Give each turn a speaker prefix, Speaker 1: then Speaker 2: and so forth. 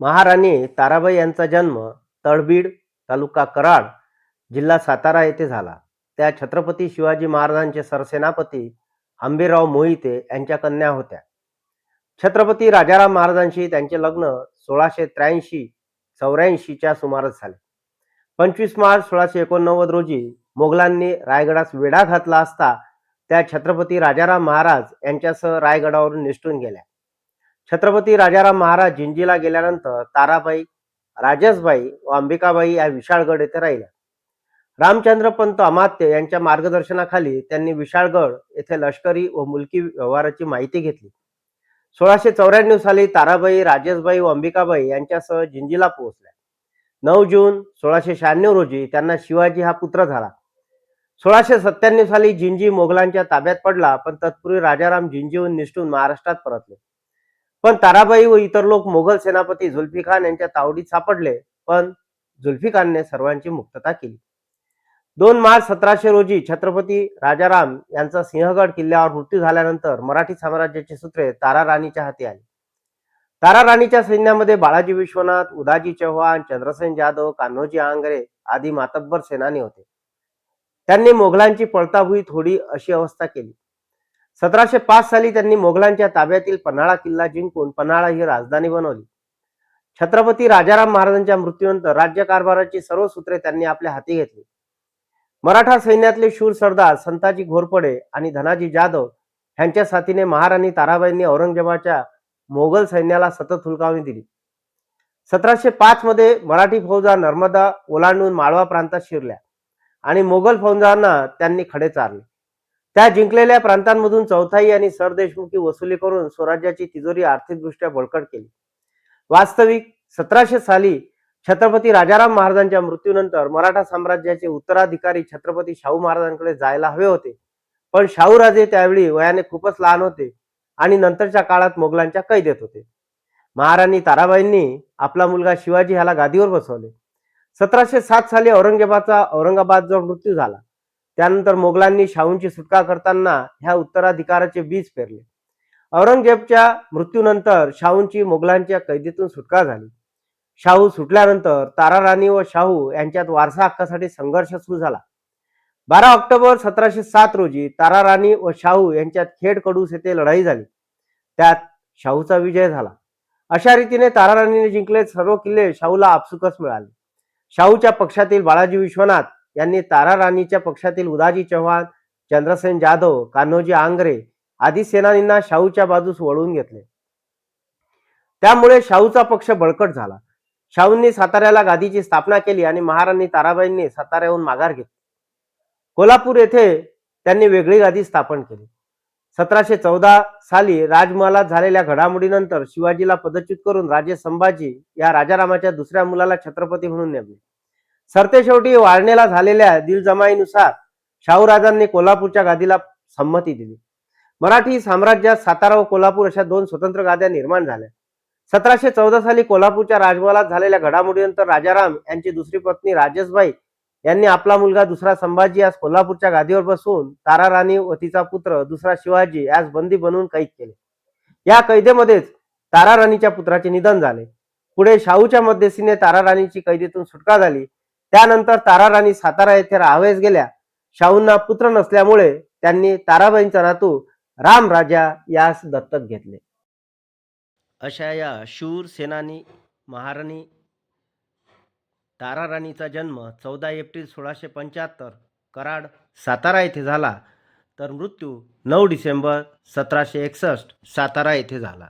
Speaker 1: महाराणी ताराबाई यांचा जन्म तळबीड तालुका कराड जिल्हा सातारा येथे झाला. त्या छत्रपती शिवाजी महाराजांचे सरसेनापती आंबेराव मोहिते यांच्या कन्या होत्या. छत्रपती राजाराम महाराजांशी त्यांचे लग्न सोळाशे त्र्याऐंशी चौऱ्याऐंशीच्या सुमारास झाले. पंचवीस मार्च सोळाशे एकोणनव्वद रोजी मोगलांनी रायगडास वेढा घातला असता त्या छत्रपती राजाराम महाराज यांच्यासह रायगडावरून निसटून गेल्या. छत्रपती राजाराम महाराज जिंजीला गेल्यानंतर ताराबाई राजसबाई व अंबिकाबाई या विशाळगड येथे राहिल्या. रामचंद्र पंत अमात्य यांच्या मार्गदर्शनाखाली त्यांनी विशाळगड येथे लष्करी व मुलकी व्यवहाराची माहिती घेतली. सोळाशे चौऱ्याण्णव साली ताराबाई राजेशबाई व अंबिकाबाई यांच्यासह जिंजीला पोहोचल्या. नऊ जून सोळाशे शहाण्णव रोजी त्यांना शिवाजी हा पुत्र झाला. सोळाशे सत्त्याण्णव साली जिंजी मोगलांच्या ताब्यात पडला पण तत्पूर्वी राजाराम जिंजीहून निष्ठून महाराष्ट्रात परतले. पण ताराबाई व इतर लोक मोगल सेनापती जुल्फिखान यांच्या तावडीत सापडले पण जुल्फिखानने सर्वांची मुक्तता केली. दोन मार्च सतराशे रोजी छत्रपती राजाराम यांचा सिंहगड किल्ल्यावर मृत्यू झाल्यानंतर मराठी साम्राज्याची सूत्रे तारा राणीच्या हाती आली. तारा राणीच्या सैन्यामध्ये बाळाजी विश्वनाथ उदाजी चव्हाण चंद्रसेन जाधव कान्होजी आंग्रे आदी मातब्बर सेनानी होते. त्यांनी मोगलांची पळताभुई थोडी अशी अवस्था केली. सतराशे पाच साली त्यांनी मोगलांच्या ताब्यातील पन्हाळा किल्ला जिंकून पन्हाळा ही राजधानी बनवली. छत्रपती राजाराम महाराजांच्या मृत्यूनंतर राज्यकारभाराची सर्व सूत्रे त्यांनी आपल्या हाती घेतली. मराठा सैन्यातले शूर सरदार संताजी घोरपडे आणि धनाजी जाधव यांच्या साथीने महाराणी ताराबाईंनी औरंगजेबाच्या मोगल सैन्याला सतत हुलकावणी दिली. सतराशे पाच मध्ये मराठी फौजा नर्मदा ओलांडून माळवा प्रांतात शिरल्या आणि मोगल फौजांना त्यांनी खडे चारले. त्या जिंकलेल्या प्रांतांमधून चौथाई आणि सरदेशमुखी वसुली करून स्वराज्याची तिजोरी आर्थिकदृष्ट्या बळकट केली. वास्तविक सतराशे साली छत्रपती राजाराम महाराजांच्या मृत्यूनंतर मराठा साम्राज्याचे उत्तराधिकारी छत्रपती शाहू महाराजांकडे जायला हवे होते. पण शाहूराजे त्यावेळी वयाने खूपच लहान होते आणि नंतरच्या काळात मोगलांच्या कैदेत होते. महाराणी ताराबाईंनी आपला मुलगा शिवाजी ह्याला गादीवर बसवले. सतराशे सात साली औरंगजेबाचा औरंगाबाद जवळ मृत्यू झाला. त्यानंतर मोगलांनी शाहूंची सुटका करताना ह्या उत्तराधिकाराचे बीज पेरले. औरंगजेबच्या मृत्यूनंतर शाहूंची मोगलांच्या कैदीतून सुटका झाली. शाहू सुटल्यानंतर तारा राणी व शाहू यांच्यात वारसा हक्कासाठी संघर्ष सुरू झाला. बारा ऑक्टोबर सतराशे सात रोजी तारा राणी व शाहू यांच्यात खेड कडूस येथे लढाई झाली. त्यात शाहूचा विजय झाला. अशा रीतीने तारा राणीने जिंकले सर्व किल्ले शाहूला आपसुकच मिळाले. शाहूच्या पक्षातील बाळाजी विश्वनाथ यांनी तारा राणीच्या पक्षातील उदाजी चव्हाण चंद्रसेन जाधव कान्होजी आंग्रे आदी सेनानींना शाहूच्या बाजूस वळवून घेतले. त्यामुळे शाहूचा पक्ष बळकट झाला. शाहूंनी साताऱ्याला गादीची स्थापना केली आणि महाराणी ताराबाईंनी साताऱ्याहून माघार घेतली. कोल्हापूर येथे त्यांनी वेगळी गादी स्थापन केली. सतराशे चौदा साली राजमहालात झालेल्या घडामोडीनंतर शिवाजीला पदच्युत करून राजे संभाजी या राजारामाच्या दुसऱ्या मुलाला छत्रपती म्हणून नेमले. सरतेशेवटी वारणेला झालेल्या दिलजमाईनुसार शाहूराजांनी कोल्हापूरच्या गादीला संमती दिली. मराठी साम्राज्यात सातारा व कोल्हापूर अशा दोन स्वतंत्र गाद्या निर्माण झाल्या. सतराशे चौदा साली कोल्हापूरच्या राजमहालात झालेल्या घडामोडीनंतर राजाराम यांची दुसरी पत्नी राजेशबाई यांनी आपला मुलगा दुसरा संभाजी यास कोल्हापूरच्या गादीवर बसवून तारा राणी व तिचा पुत्र दुसरा शिवाजी यास बंदी बनवून कैद केले. या कैदेमध्येच तारा राणीच्या पुत्राचे निधन झाले. पुढे शाहूच्या मध्यस्थीने तारा राणीची कैदेतून सुटका झाली. त्यानंतर तारा राणी सातारा येथे राहावेस गेल्या. शाहूंना पुत्र नसल्यामुळे त्यांनी ताराबाईंचा नातू राम राजा यास दत्तक घेतले. अशा या शूर सेनानी महाराणी तारा राणीचा जन्म चौदा एप्रिल सोळाशे पंच्याहत्तर कराड सातारा येथे झाला. तर मृत्यू नऊ डिसेंबर सतराशे एकसष्ट सातारा येथे झाला.